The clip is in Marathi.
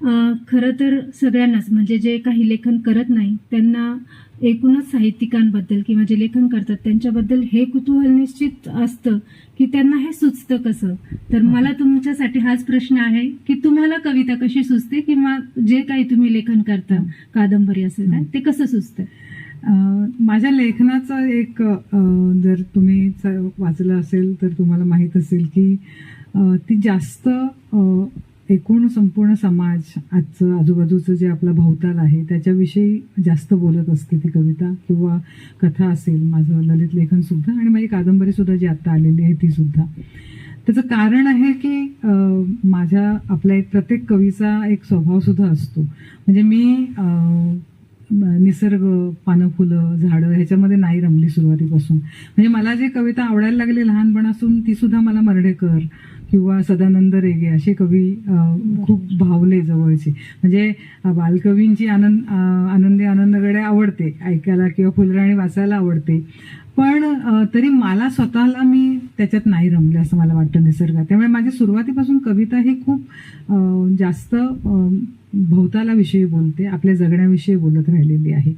खरं तर सगळ्यांनाच म्हणजे जे काही लेखन करत नाही त्यांना एकूणच साहित्यिकांबद्दल किंवा जे लेखन करतात त्यांच्याबद्दल हे कुतूहल निश्चित असतं की त्यांना हे सुचतं कसं? तर मला तुमच्यासाठी हाच प्रश्न आहे की तुम्हाला कविता कशी सुचते किंवा जे काही तुम्ही लेखन करता कादंबरी असेल ना, ते कसं सुचतं? माझ्या लेखनाचं एक जर तुम्ही वाचलं असेल तर तुम्हाला माहीत असेल की ती जास्त एकूण संपूर्ण समाज आजचं आजूबाजूचं जे आपला भोवताल आहे त्याच्याविषयी जास्त बोलत असते ती कविता किंवा कथा असेल माझं ललित लेखन सुद्धा आणि माझी कादंबरी सुद्धा जी आता आलेली आहे ती सुद्धा. त्याचं कारण आहे की माझ्या आपल्या एक प्रत्येक कवीचा एक स्वभाव सुद्धा असतो. म्हणजे मी निसर्ग पानं फुलं झाडं ह्याच्यामध्ये नाही रमली सुरुवातीपासून. म्हणजे मला जी कविता आवडायला लागली लहानपणापासून ती सुद्धा मला मर्डेकर किंवा सदानंद रेगे असे कवी खूप भावले जवळचे. म्हणजे बालकवींची आनंद आनंदी आनंदगडे आवडते ऐकायला किंवा फुलराणी वाचायला आवडते. पण तरी मला स्वतःला मी त्याच्यात नाही रमले असं मला वाटतं निसर्गात. त्यामुळे माझी सुरुवातीपासून कविता ही खूप जास्त भोवतालाविषयी बोलते आपल्या जगण्याविषयी बोलत राहिलेली आहे.